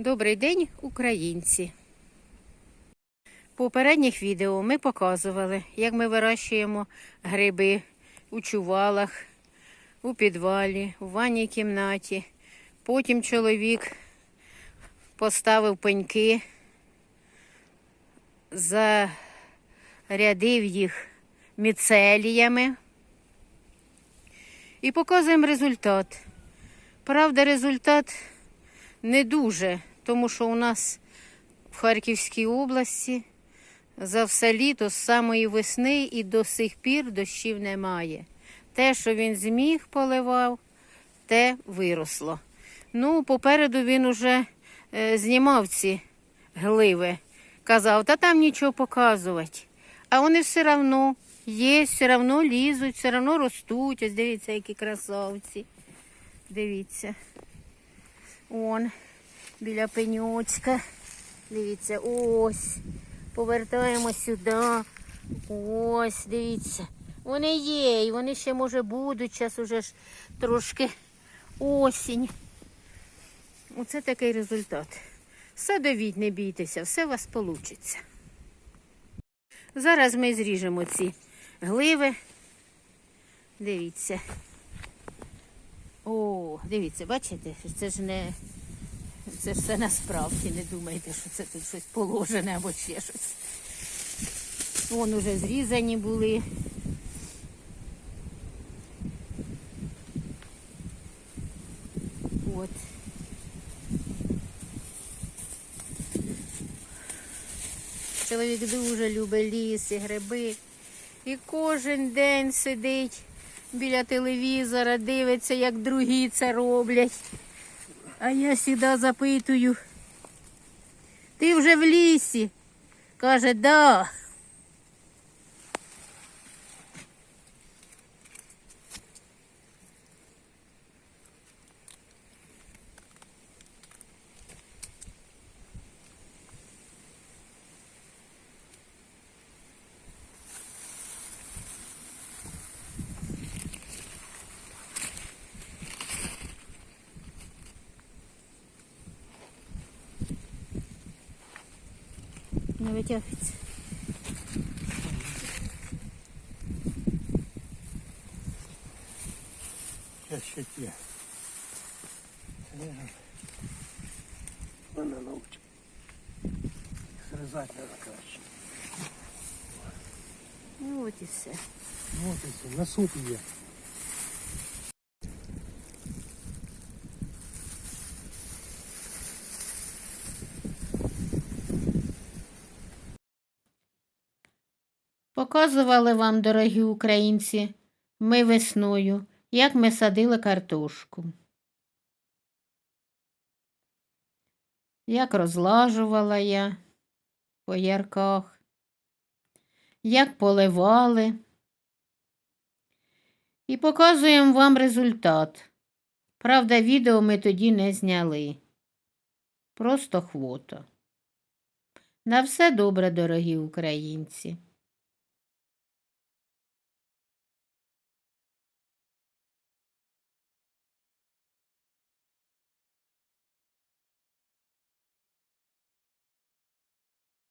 Добрий день, українці! В попередніх відео ми показували, як ми вирощуємо гриби у чувалах, у підвалі, у ванній кімнаті. Потім чоловік поставив пеньки, зарядив їх міцеліями і показуємо результат. Правда, результат не дуже, тому що у нас в Харківській області за все літо з самої весни і до сих пір дощів немає. Те, що він зміг поливав, те виросло. Ну, попереду він уже е, знімав ці гливи. Казав, та там нічого показувати. А вони все одно є, все одно лізуть, все одно ростуть. Ось дивіться, які красавці. Дивіться. Он біля пеньочка. Дивіться, ось. Повертаємо сюди. Ось, дивіться. Вони є, і вони ще, може, будуть. Зараз уже ж трошки осінь. Оце такий результат. Садовіть, не бійтеся, все у вас вийде. Зараз ми зріжемо ці гливи. Дивіться. О, дивіться, бачите, це ж не. Це все насправді, не думайте, що це тут щось положене або ще щось. Вон уже зрізані були. От. Чоловік дуже любить ліс і гриби. І кожен день сидить біля телевізора, дивиться, як другі це роблять. А я завжди запитую. Ти вже в лісі? Каже, да. Не витягується. Сейчас ще ті. Вона научить. Срізати треба краще. Ну от і все. Ну, от і все, на суд є. Показували вам, дорогі українці, ми весною, як ми садили картошку. Як розлажувала я по ярках, як поливали. І показуємо вам результат. Правда, відео ми тоді не зняли. Просто хвото. На все добре, дорогі українці.